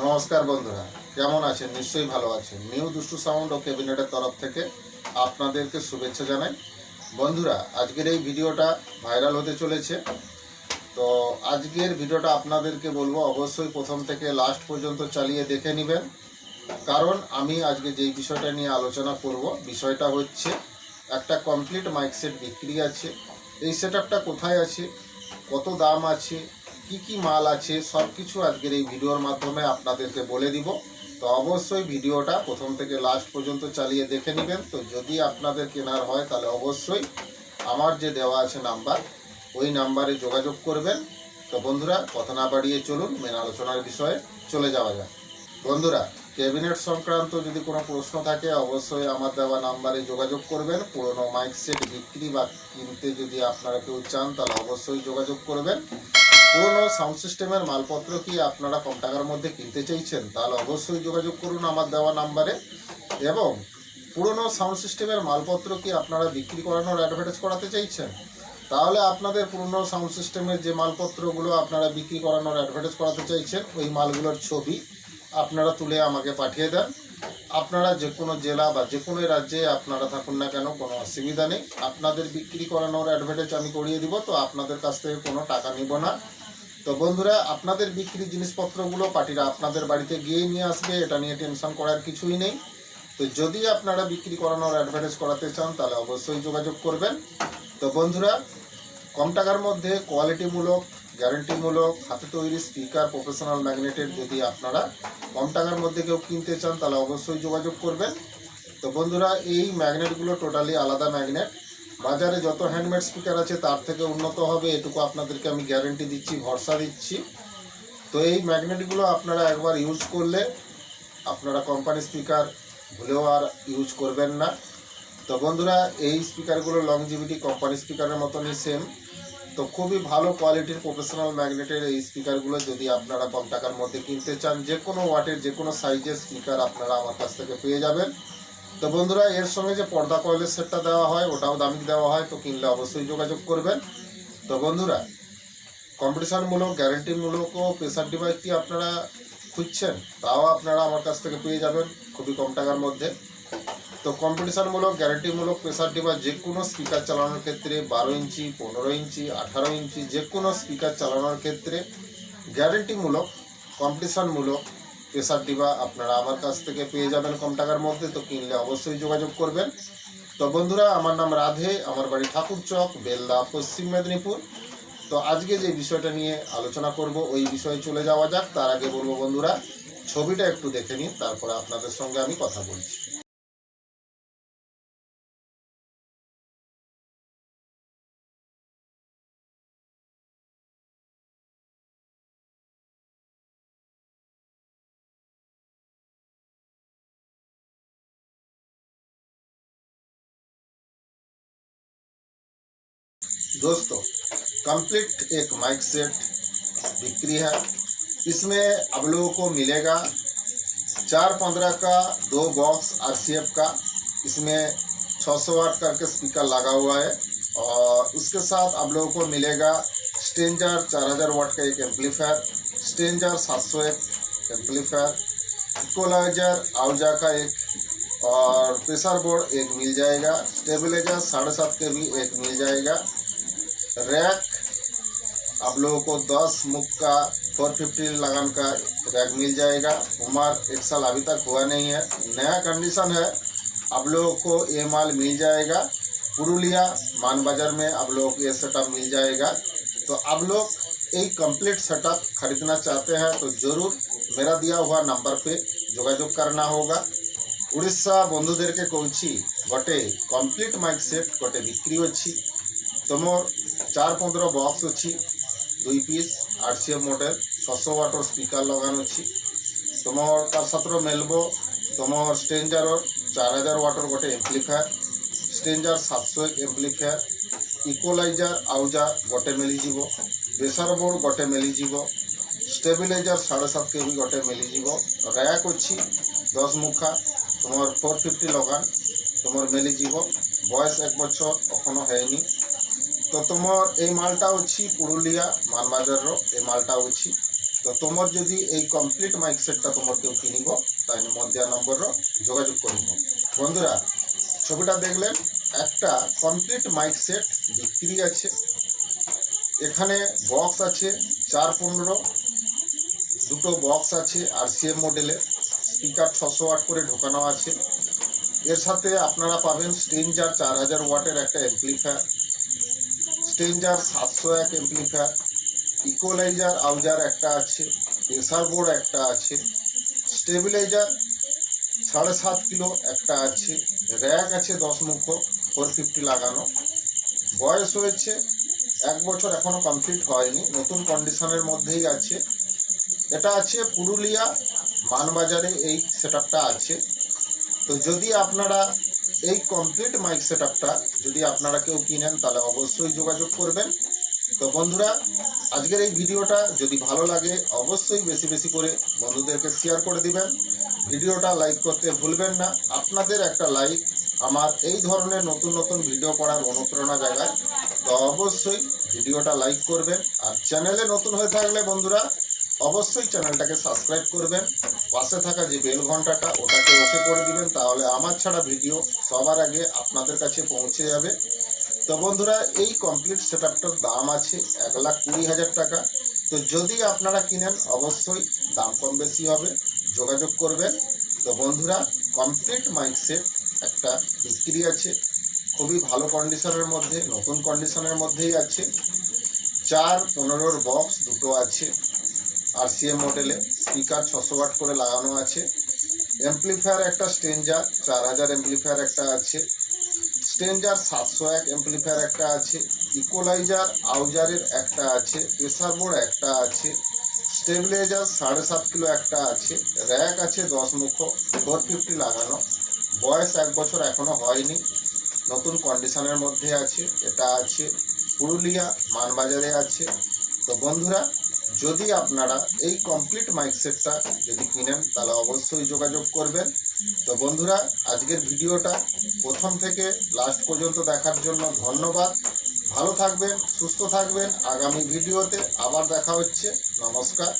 নমস্কার বন্ধুরা, কেমন আছেন? নিশ্চয়ই ভালো আছেন। নিউ দুষ্টু সাউন্ড ও ক্যাবিনেটের তরফ থেকে আপনাদেরকে শুভেচ্ছা জানাই। বন্ধুরা, আজকের এই ভিডিওটা ভাইরাল হতে চলেছে। তো আজকের ভিডিওটা আপনাদেরকে বলব, অবশ্যই প্রথম থেকে লাস্ট পর্যন্ত চালিয়ে দেখে নেবেন। কারণ আমি আজকে যেই বিষয়টা নিয়ে আলোচনা করব, বিষয়টা হচ্ছে একটা কমপ্লিট মাইক সেট বিক্রি আছে। এই সেট কোথায় আছে? কত দাম আছে? কি কি মাল আছে সব কিছু আজকের এই ভিডিওর মাধ্যমে আপনাদেরকে বলে দিব। তো অবশ্যই ভিডিওটা প্রথম থেকে লাস্ট পর্যন্ত চালিয়ে দেখে নেবেন। তো যদি আপনাদের কেনার হয়, তাহলে অবশ্যই আমার যে দেওয়া আছে নাম্বার, ওই নাম্বারে যোগাযোগ করবেন। তো বন্ধুরা, কথা না বাড়িয়ে চলুন মেন আলোচনার বিষয়ে চলে যাওয়া যাক। বন্ধুরা ক্যাবিনেট সংক্রান্ত যদি কোনো প্রশ্ন থাকে, অবশ্যই আমার দেওয়া নাম্বারে যোগাযোগ করবেন। পুরনো মাইক সেট বিক্রি বা কিনতে যদি আপনারা কেউ চান, তাহলে অবশ্যই যোগাযোগ করবেন। পুরনো সাউন্ড সিস্টেমের মালপত্র কি আপনারা কম টাকার মধ্যে কিনতে চাইছেন? তাহলে অবশ্যই যোগাযোগ করুন আমার দেওয়া নাম্বারে। এবং পুরনো সাউন্ড সিস্টেমের মালপত্র কি আপনারা বিক্রি করানোর অ্যাডভার্টাইজ করাতে চাইছেন? তাহলে আপনাদের পুরনো সাউন্ড সিস্টেমের যে মালপত্রগুলো আপনারা বিক্রি করানোর অ্যাডভার্টাইজ করাতে চাইছেন, ওই মালগুলোর ছবি আপনারা তুলে আমাকে পাঠিয়ে দেন। আপনারা যে কোনো জেলা বা যে কোনো রাজ্যে আপনারা থাকুন না কেন, কোনো অসুবিধা নেই। আপনাদের বিক্রি করানোর অ্যাডভার্টাইজ আমি করিয়ে দিব, তো আপনাদের কাছ থেকে কোনো টাকা নিব না। তো বন্ধুরা, আপনাদের বিক্রি জিনিসপত্রগুলো পার্টিরা আপনাদের বাড়িতে গিয়েই নিয়ে আসবে, এটা নিয়ে টেনশন করার কিছুই নেই। তো যদি আপনারা বিক্রি করানোর অ্যাডভার্টাইজ করাতে চান, তাহলে অবশ্যই যোগাযোগ করবেন। তো বন্ধুরা, কম টাকার মধ্যে কোয়ালিটিমূলক গ্যারেন্টিমূলক হাতে তৈরি স্পিকার প্রফেশনাল ম্যাগনেটের যদি আপনারা কম টাকার মধ্যে কেউ কিনতে চান, তাহলে অবশ্যই যোগাযোগ করবেন। তো বন্ধুরা, এই ম্যাগনেটগুলো টোটালি আলাদা ম্যাগনেট বাজারে যত হ্যান্ডমেড স্পিকার আছে, তার থেকে উন্নত হবে, এটুকু আপনাদেরকে আমি গ্যারেন্টি দিচ্ছি, ভরসা দিচ্ছি। তো এই ম্যাগনেটগুলো আপনারা একবার ইউজ করলে, আপনারা কোম্পানি স্পিকার ভুলেও আর ইউজ করবেন না। তো বন্ধুরা, এই স্পিকারগুলো লংজিভিটি কোম্পানি স্পিকারের মতনই সেম তো খুবই ভালো কোয়ালিটির প্রফেশনাল ম্যাগনেটের এই স্পিকারগুলো যদি আপনারা কম টাকার মধ্যে কিনতে চান, যে কোনো ওয়াটের যে কোনো সাইজের স্পিকার আপনারা আমার কাছ থেকে পেয়ে যাবেন। তো বন্ধুরা, এর সঙ্গে যে পর্দা কয়েলের সেটটা দেওয়া হয়, ওটাও দামি দেওয়া হয়, তো কিনলে অবশ্যই যোগাযোগ করবেন। তো বন্ধুরা, কম্পিটিশনমূলক, গ্যারেন্টিমূলক ও প্রেসার ডিভাইসটি আপনারা খুঁজছেন? তাও আপনারা আমার কাছ থেকে পেয়ে যাবেন খুবই কম টাকার মধ্যে। তো কম্পিটিশনমূলক, গ্যারেন্টিমূলক প্রেসার ডিভাইস যে কোনো স্পিকার চালানোর ক্ষেত্রে বারো ইঞ্চি, পনেরো ইঞ্চি, আঠারো ইঞ্চি, যে কোনো স্পিকার চালানোর ক্ষেত্রে গ্যারেন্টিমূলক, কম্পিটিশনমূলক প্রেসার ডিবা আপনারা আমার কাছ থেকে পেয়ে যাবেন কম টাকার মধ্যে, তো কিনলে অবশ্যই যোগাযোগ করবেন। তো বন্ধুরা, আমার নাম রাধে, আমার বাড়ি ঠাকুর চক, বেলদা, পশ্চিম মেদিনীপুর। তো আজকে যে বিষয়টা নিয়ে আলোচনা করব, ওই বিষয়ে চলে যাওয়া যাক। তার আগে বলব বন্ধুরা, ছবিটা একটু দেখে নিন, তারপরে আপনাদের সঙ্গে আমি কথা বলছি। दोस्तों कंप्लीट एक माइक सेट बिक्री है। इसमें आप लोगों को मिलेगा चार पंद्रह का, दो बॉक्स आरसीएफ का। इसमें 600 वाट करके स्पीकर लगा हुआ है और उसके साथ आप लोगों को मिलेगा स्टेंजर 4000 वाट का एक एम्पलीफायर स्टेंजर 701 एम्पलीफायर इक्वलाइजर आउजा का एक और प्रेशर बोर्ड एक मिल जाएगा स्टेबलाइजर साढ़े सात के भी एक मिल जाएगा। रैक आप लोगों को 10 मुख का 450 लगान का रैक मिल जाएगा उम्र एक साल अभी तक हुआ नहीं है नया कंडीशन है आप लोगों को ये माल मिल जाएगा पुरुलिया मान बाजार में आप लोगों को ये सेटअप मिल जाएगा तो आप लोग एक कंप्लीट सेटअप खरीदना चाहते हैं तो ज़रूर मेरा दिया हुआ नंबर पे যোগাযোগ करना होगा উড়িষ্যা বন্ধুদেরকে কৌছি গটে কমপ্লিট মাইক সেট গটে বিক্রি অছি তোমার চার পনেরো বক্স ଅଛି ଦୁଇ piece R C F model ଛଅଶହ ୱାଟ୍ର ସ୍ପିକର୍ ଲଗାନ ଅଛି ତୁମର ତାର ସାଥିରେ ମେଲବୋ ତୁମର ଷ୍ଟେଞ୍ଜର ଚାର ହଜାର ୱାଟ୍ର ଗୋଟେ ଏମ୍ପ୍ଲିଫାୟର୍ ଷ୍ଟେଞ୍ଜର ସାତଶହ ଏମ୍ପ୍ଲିଫାୟର୍ ଇକ୍ୱାଲାଇଜର୍ ଆଉଜା ଗୋଟେ ମିଳିଯିବ ପ୍ରେସର ବୋର୍ଡ଼ ଗୋଟେ ମିଳିଯିବ ଷ୍ଟେବିଲାଇଜର୍ ସାଢ଼େ ସାତ କେ ବି ଗୋଟେ ମିଳିଯିବ ର୍ୟାକ୍ ଅଛି ଦଶ ମୁଖା ତୁମର ଫୋର୍ ଫିଫ୍ଟି ଲଗାନ ତୁମର ମିଳିଯିବ ବୟସ ଏକ ବର୍ଷ ଅଖନ ହେଇନି তো তোমার এই মালটা হচ্ছে পুরুলিয়া মালবাজারর এই মালটা হচ্ছে। তো তোমার যদি এই কমপ্লিট মাইক সেটটা তোমার কেউ কিনিব, তাহলে মো দেওয়া নম্বরর যোগাযোগ করব বন্ধুরা, ছবিটা দেখলেন, একটা কমপ্লিট মাইক সেট বিক্রি আছে। এখানে বক্স আছে চার পনেরো, দুটো বক্স আছে আর সিএম মডেলের স্পিকার ছশো ওয়াট করে ঢোকানো আছে। এর সাথে আপনারা পাবেন স্ট্রিনজার চার হাজার ওয়াটের একটা অ্যাম্পলিফায়ার স্টেঞ্জার সাতশো এক এমপ্লিফায়ার ইকোলাইজার, আউজার একটা আছে, প্রেসার বোর্ড একটা আছে, স্টেবিলাইজার সাড়ে সাত কিলো একটা আছে, র্যাক আছে দশ মুখ, ফোর ফিফটি লাগানো। বয়স হয়েছে এক বছর, এখনও কমপ্লিট হয়নি, নতুন কন্ডিশনের মধ্যেই আছে। এটা আছে পুরুলিয়া মানবাজারে, এই সেট আছে। তো যদি আপনারা এই কমপ্লিট মাইক সেট যদি আপনারা কেউ কিনেন, তাহলে অবশ্যই যোগাযোগ করবেন। তো বন্ধুরা, আজকের এই ভিডিওটা যদি ভালো লাগে, অবশ্যই বেশি বেশি করে বন্ধুদেরকে শেয়ার করে দিবেন। ভিডিওটা লাইক করতে ভুলবেন না। আপনাদের একটা লাইক আমার এই ধরনের নতুন নতুন ভিডিও করার অনুপ্রেরণা জায়গায় তো অবশ্যই ভিডিওটা লাইক করবেন। আর চ্যানেলে নতুন হয়ে থাকলে বন্ধুরা অবশ্যই চ্যানেলটাকে সাবস্ক্রাইব করবেন, পাশে থাকা যে বেল ঘন্টাটা, ওটাকে ওকে করে দিবেন, তাহলে আমার ছাড়া ভিডিও সবার আগে আপনাদের কাছে পৌঁছে যাবে। তো বন্ধুরা, এই কমপ্লিট সেটআপটার দাম আছে এক লাখ কুড়ি হাজার টাকা। তো যদি আপনারা কিনেন, অবশ্যই দাম কম বেশি হবে, যোগাযোগ করবেন। তো বন্ধুরা কমপ্লিট মাইক সেট একটা বিক্রি আছে, খুবই ভালো কন্ডিশনের মধ্যে, নতুন কন্ডিশনের মধ্যেই আছে। চার, পনেরোর বক্স দুটো আছে। আর সিএম মডেলে স্পিকার ছশো ওয়াট করে লাগানো আছে। এমপ্লিফায়ার একটা স্টেঞ্জার চার হাজার এমপ্লিফায়ার একটা আছে। স্টেঞ্জার সাতশো এক এমপ্লিফায়ার একটা আছে। ইকোলাইজার আউজারের একটা আছে। প্রেসার বোর্ড একটা আছে। স্টেবিলাইজার সাড়ে সাত কিলো একটা আছে। র্যাক আছে দশ মুখ ফোর ফিফটি লাগানো। বয়স এক বছর এখনও হয়নি। নতুন কন্ডিশনের মধ্যে আছে। এটা আছে পুরুলিয়া, মানবাজারে আছে। তো বন্ধুরা যদি আপনারা এই কমপ্লিট মাইক সেটটা যদি কিনেন, তাহলে অবশ্যই যোগাযোগ করবেন। তো বন্ধুরা, আজকের ভিডিওটা প্রথম থেকে লাস্ট পর্যন্ত দেখার জন্য ধন্যবাদ। ভালো থাকবেন, সুস্থ থাকবেন। আগামী ভিডিওতে আবার দেখা হচ্ছে। নমস্কার।